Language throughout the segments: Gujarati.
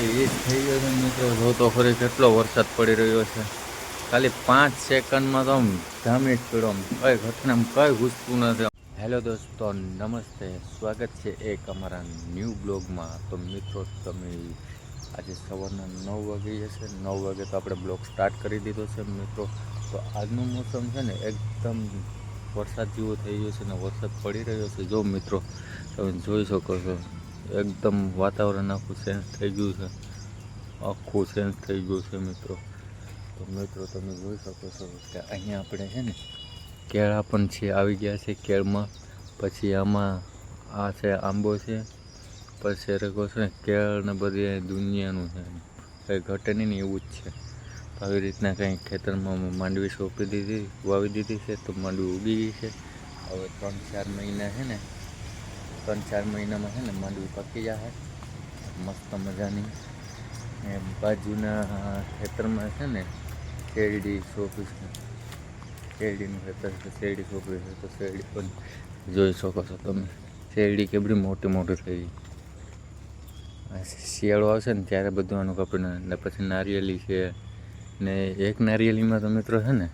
એ થઈ ગયો મિત્રો. જો તો ખરી કેટલો વરસાદ પડી રહ્યો છે. ખાલી પાંચ સેકન્ડમાં તો આમ જામી જ પડ્યો કઈ ઘટનામાં કઈ ઘૂસતું નથી હેલો દોસ્તો, નમસ્તે. સ્વાગત છે એક અમારા ન્યૂ બ્લોગમાં. તો મિત્રો, તમે આજે સવારના નવ વાગે જશે નવ વાગે તો આપણે બ્લોગ સ્ટાર્ટ કરી દીધો છે મિત્રો. તો આજનું મોસમ છે ને એકદમ વરસાદ જેવો થઈ ગયો છે ને વરસાદ પડી રહ્યો છે. જો મિત્રો, તમે જોઈ શકો છો. એકદમ વાતાવરણ આખું ચેન્જ થઈ ગયું છે. આખું ચેન્જ થઈ ગયું છે મિત્રો. તો મિત્રો તમે જોઈ શકો છો કે અહીંયા આપણે છે ને કેળા પણ છે, આવી ગયા છે કેળમાં. પછી આમાં આ છે આંબો છે, પછી રેકો છે ને કેળ ને બધી દુનિયાનું છે. કંઈ ઘટે નહીં એવું જ છે. આવી રીતના કંઈ ખેતરમાં માંડવી સોંપી દીધી, વાવી દીધી છે, તો માંડવી ઉગી ગઈ છે. હવે ત્રણ ચાર મહિના છે ને ત્રણ ચાર મહિનામાં છે ને માંડવી પાકી જાય મસ્ત મજાની. ને બાજુના ખેતરમાં છે ને શેરડી છે. શેરડીનું ખેતર છે, શેરડી સોંપી છે, તો શેરડી પણ જોઈ શકો છો તમે. શેરડી કેવડી મોટી મોટી થઈ શિયાળો આવશે ને ત્યારે બધું આનું કપડું ને પછી નારિયેલી છે ને એક નારિયેલીમાં તો મિત્રો છે ને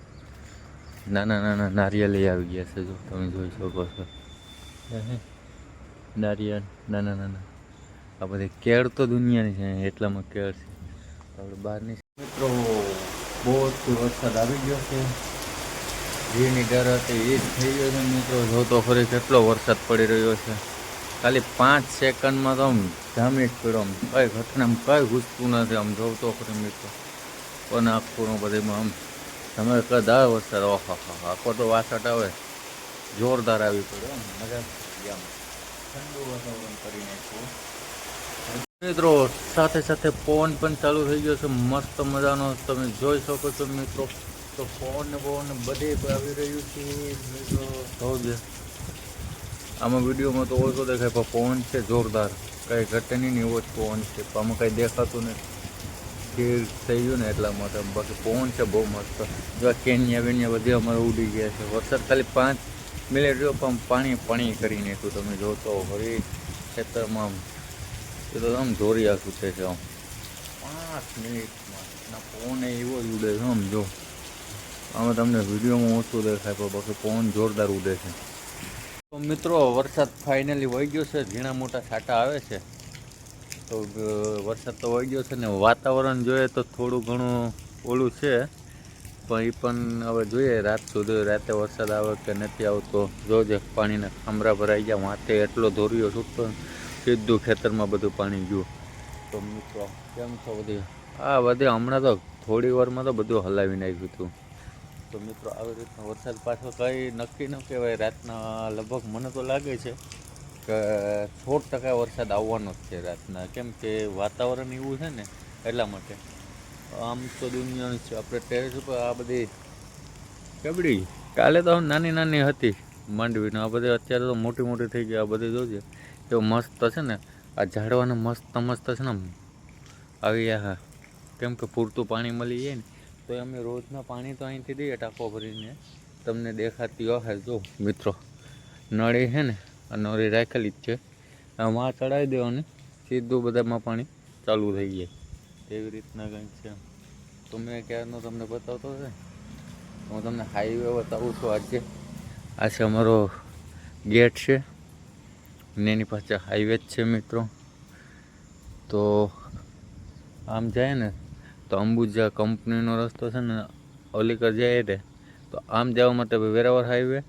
નાના નાના નારિયેલી આવી ગયા છે, જો તમે જોઈ શકો છો. હે? નારિયેળ નાના નાના આ બધી કેળ તો દુનિયાની છે, એટલામાં કેળ છે. આપણે બહારની મિત્રો બહુ જ વરસાદ આવી ગયો છે. જેની ડર હતી એ જ થઈ ગયો છે, મિત્રો. જો તો ફરી કેટલો વરસાદ પડી રહ્યો છે. ખાલી પાંચ સેકન્ડમાં તો આમ જામી જ પડ્યો. આમ કઈ ઘટનામાં કઈ ઘૂસતું નથી, આમ જોઉં તો ખરી, મિત્રો. પણ આખું બધીમાં આમ તમે કદા વરસાદ. ઓહો આખો તો વાસટ આવે. જોરદાર આવી પડ્યો મજા આમ. ઠંડુ વાતાવરણ કરી નાખ્યું. મિત્રો, સાથે સાથે પવન પણ ચાલુ થઈ ગયો છે. મસ્ત મજાનો તમે જોઈ શકો છો મિત્રો. તો પવન ને પવન બધે આવી રહ્યું છે. મિત્રો જોજે આમાં વિડીયોમાં તો ઓછો દેખાય, પણ પવન છે જોરદાર. કંઈ ઘટે નહીં એવો જ પવન છે. આમાં કંઈ દેખાતું નથી. ખીર થઈ ગયું ને એટલા માટે. બાકી પવન છે બહુ મસ્ત. જો કેન્યા વેન્યા બધી અમારે ઉડી ગયા છે. વરસાદ ખાલી પાંચ જો પણ પાણી પાણી કરી નાખ્યું તમે જોતો ફરી ખેતરમાં એ તો આમ ધોરિયા છૂટે છે આમ. પાંચ મિનિટમાં. ના પવન એવો જ ઉડે છે આમ જો આમાં તમને વિડીયોમાં ઓછું દેખાય, પણ બાકી પવન જોરદાર ઉડે છે. તો મિત્રો, વરસાદ ફાઇનલી વહી ગયો છે, ઝીણા મોટા છાંટા આવે છે. તો વરસાદ તો વહી ગયો છે ને, વાતાવરણ જોઈએ તો થોડું ઘણું ઓલું છે. પણ એ પણ હવે જોઈએ, રાત સુધી રાતે વરસાદ આવે કે નથી આવતો. જોજે પાણીના ખામરા ભરાઈ ગયા માથે એટલો ધોર્યો છૂટતો સીધું ખેતરમાં બધું પાણી ગયું. તો મિત્રો, કેમ છો બધી? હા બધે હમણાં તો થોડી વારમાં તો બધું હલાવી નાખ્યું હતું. તો મિત્રો, આવી રીતના વરસાદ પાછો કંઈ નક્કી ન કહેવાય. રાતના લગભગ મને તો લાગે છે કે સો ટકા વરસાદ આવવાનો જ છે રાતના. કેમ કે વાતાવરણ એવું છે ને એટલા માટે. આમ તો દુનિયાની છે. આપણે ટેરેસ ઉપર આ બધી કેબડી. કાલે તો નાની નાની હતી માંડવીને. આ બધી અત્યારે તો મોટી મોટી થઈ ગઈ. આ બધી જોજે. એવું મસ્ત છે ને, આ ઝાડવાને મસ્ત મસ્ત છે ને આવી હા કેમ કે પૂરતું પાણી મળી જાય ને, તો અમે રોજના પાણી તો અહીંથી દઈએ ટાંકો ભરીને. તમને દેખાતી હશે જો, મિત્રો. નળી છે ને, આ નળી રાખેલી જ છે. આમાં ચડાવી દેવાની. સીધું બધામાં પાણી ચાલુ થઈ જાય. એવી રીતના કંઈક છે. તો મેં ક્યારનો તમને બતાવતો છે? હું તમને હાઈવે બતાવું છું આજે આ છે અમારો ગેટ છે. ને એની પાછળ હાઈવે જ છે મિત્રો. તો આમ જાય ને, તો અંબુજા કંપનીનો રસ્તો છે ને ઓલીકર જાય ને તો આમ જવા માટે વેરાવર હાઈવે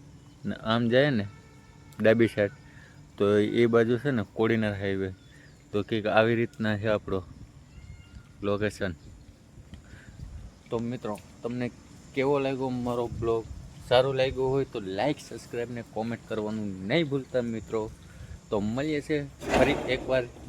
ને આમ જાય ને, ડાબી સાઈડ તો એ બાજુ છે ને કોડીનાર હાઈવે તો કંઈક આવી રીતના છે આપણો લોકેશન તો મિત્રો, તમને કેવો લાગ્યો મારો બ્લોગ? સારું લાગ્યું હોય તો લાઈક સબસ્ક્રાઈબ ને કોમેન્ટ કરવાનું નહીં ભૂલતા મિત્રો. તો મળીએ છે ફરી એકવાર.